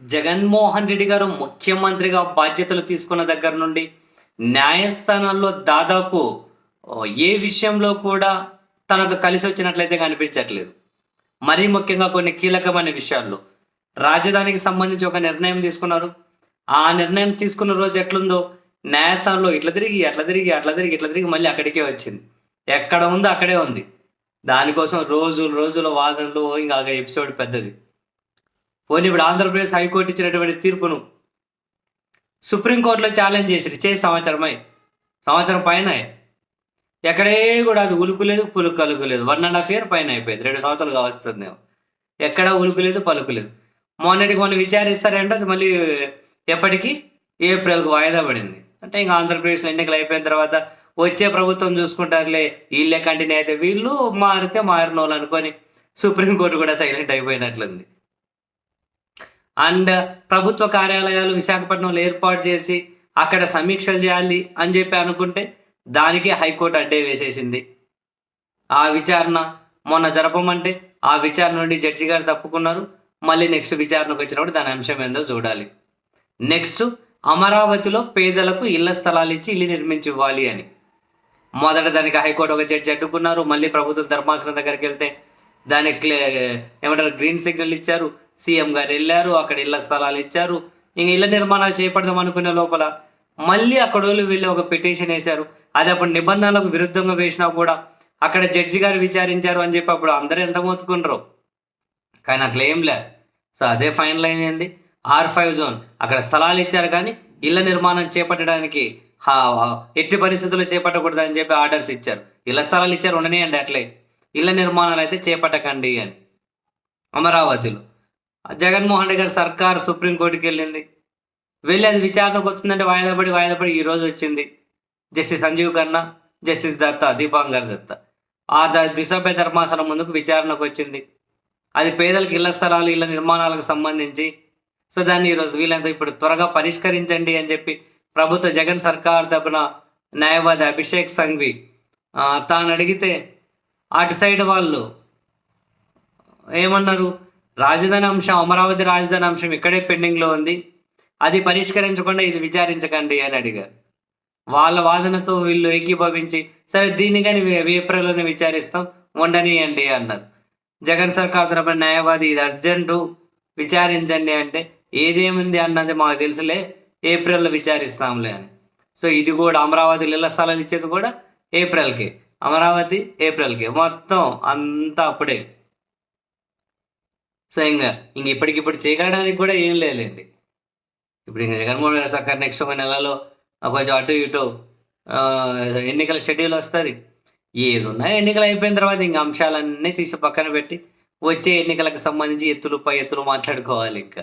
జగన్మోహన్ రెడ్డి గారు ముఖ్యమంత్రిగా బాధ్యతలు తీసుకున్న దగ్గర నుండి న్యాయస్థానాల్లో దాదాపు ఏ విషయంలో కూడా తనకు కలిసి వచ్చినట్లయితే కనిపించట్లేదు. మరీ ముఖ్యంగా కొన్ని కీలకమైన విషయాల్లో రాజధానికి సంబంధించి ఒక నిర్ణయం తీసుకున్నారు. ఆ నిర్ణయం తీసుకున్న రోజు ఎట్లుందో న్యాయస్థానంలో ఇట్లా తిరిగి అట్లా తిరిగి అట్లా తిరిగి ఇట్లా తిరిగి మళ్ళీ అక్కడికే వచ్చింది. ఎక్కడ ఉందో అక్కడే ఉంది. దానికోసం రోజులు రోజుల వాదనలు ఇంకా ఎపిసోడ్ పెద్దది. పోనీ ఇప్పుడు ఆంధ్రప్రదేశ్ హైకోర్టు ఇచ్చినటువంటి తీర్పును సుప్రీంకోర్టులో ఛాలెంజ్ చేసి చేసి సంవత్సరమై సంవత్సరం పైన? ఎక్కడే కూడా అది ఉలుకు లేదు పులుకు కలుగు లేదు వన్ అండ్ హాఫ్ ఇయర్ పైన అయిపోయింది. రెండు సంవత్సరాలుగా వస్తుంది ఎక్కడ ఉలుకు లేదు పలుకు లేదు మొన్నటికి మొన్న విచారిస్తారంటే అది మళ్ళీ ఎప్పటికీ? ఏప్రిల్కి వాయిదా పడింది. అంటే ఇంకా ఆంధ్రప్రదేశ్లో ఎన్నికలు అయిపోయిన తర్వాత వచ్చే ప్రభుత్వం చూసుకుంటారులే వీళ్ళే కంటిన్యూ అయితే వీళ్ళు మారితే మారినోళ్ళు అనుకొని సుప్రీంకోర్టు కూడా సైలెంట్ అయిపోయినట్లుంది. అండ్ ప్రభుత్వ కార్యాలయాలు విశాఖపట్నంలో ఏర్పాటు చేసి అక్కడ సమీక్షలు చేయాలి అని చెప్పి అనుకుంటే దానికి హైకోర్టు అడ్డే వేసేసింది. ఆ విచారణ మొన్న జరపమంటే ఆ విచారణ నుండి జడ్జి గారు తప్పుకున్నారు. మళ్ళీ నెక్స్ట్ విచారణకు వచ్చినప్పుడు దాని అంశం ఏందో చూడాలి. నెక్స్ట్ అమరావతిలో పేదలకు ఇళ్ళ స్థలాలు ఇచ్చి ఇల్లు నిర్మించి ఇవ్వాలి అని. మొదట దానికి హైకోర్టు ఒక జడ్జి అడ్డుకున్నారు. మళ్ళీ ప్రభుత్వ ధర్మాసనం దగ్గరికి వెళ్తే దానికి క్లే- ఏమంటారు గ్రీన్ సిగ్నల్ ఇచ్చారు. సీఎం గారు వెళ్ళారు అక్కడ ఇళ్ళ స్థలాలు ఇచ్చారు ఇంక ఇళ్ళ నిర్మాణాలు చేపడదాం అనుకునే లోపల మళ్ళీ అక్కడ వాళ్ళు వెళ్ళి ఒక పిటిషన్ వేశారు. అది అప్పుడు నిబంధనలకు విరుద్ధంగా వేసినా కూడా అక్కడ జడ్జి గారు విచారించారు అని చెప్పి అప్పుడు అందరూ ఎంత మోతుకున్నారు కానీ అట్లా ఏం లేదు సో అదే ఫైనల్ అయింది. R five zone. అక్కడ స్థలాలు ఇచ్చారు కానీ ఇళ్ళ నిర్మాణం చేపట్టడానికి హా- ఎట్టి పరిస్థితుల్లో చేపట్టకూడదు అని చెప్పి ఆర్డర్స్ ఇచ్చారు. ఇళ్ళ స్థలాలు ఇచ్చారు ఉండనియండి అట్లే. ఇళ్ళ నిర్మాణాలు అయితే చేపట్టకండి అని. అమరావతిలో. జగన్మోహన్ రెడ్డి గారి సర్కార్ సుప్రీంకోర్టుకి వెళ్ళింది. వెళ్ళి అది విచారణకు వచ్చిందంటే వాయిదా పడి వాయిదా పడి ఈరోజు వచ్చింది. Justice Sanjiv Khanna justice Datta Dipankar Datta. ఆ ద- దిశపై ధర్మాసనం ముందుకు విచారణకు వచ్చింది. అది పేదలకు ఇళ్ళ స్థలాలు ఇళ్ళ నిర్మాణాలకు సంబంధించి. సో దాన్ని ఈరోజు వీళ్ళంతా ఇప్పుడు త్వరగా పరిష్కరించండి అని చెప్పి ప్రభుత్వ జగన్ సర్కార్ తరపున న్యాయవాది అభిషేక్ సంఘ్వి తాను అడిగితే అటు సైడ్ వాళ్ళు ఏమన్నారు? రాజధాని అంశం అమరావతి రాజధాని అంశం ఇక్కడే పెండింగ్లో ఉంది. అది పరిష్కరించకుండా ఇది విచారించకండి అని అడిగారు. వాళ్ళ వాదనతో వీళ్ళు ఏకీభవించి సరే దీన్ని కానీ ఏప్రిల్లోనే విచారిస్తాం ఉండనియండి అన్నారు. జగన్ సర్కార్ తరపున న్యాయవాది ఇది అర్జెంటు విచారించండి అంటే ఏదేముంది అన్నది మాకు తెలుసులే ఏప్రిల్లో విచారిస్తాంలే అని. సో ఇది కూడా అమరావతి ఇళ్ళ స్థలాలు ఇచ్చేది కూడా ఏప్రిల్కి అమరావతి ఏప్రిల్కి. మొత్తం అంతా అప్పుడే. సో ఇంకా ఇంక ఇప్పటికిప్పుడు చేయగలడానికి కూడా ఏం లేదండి ఇప్పుడు ఇంకా జగన్మోహన్ రెడ్డి సర్కార్ నెక్స్ట్ ఒక నెలలో కొంచెం అటు ఇటు ఎన్నికల షెడ్యూల్ వస్తుంది. ఏదున్నా ఎన్నికలు అయిపోయిన తర్వాత ఇంకా అంశాలన్నీ తీసి పక్కన పెట్టి వచ్చే ఎన్నికలకు సంబంధించి ఎత్తులు పై ఎత్తులు మాట్లాడుకోవాలి ఇంకా.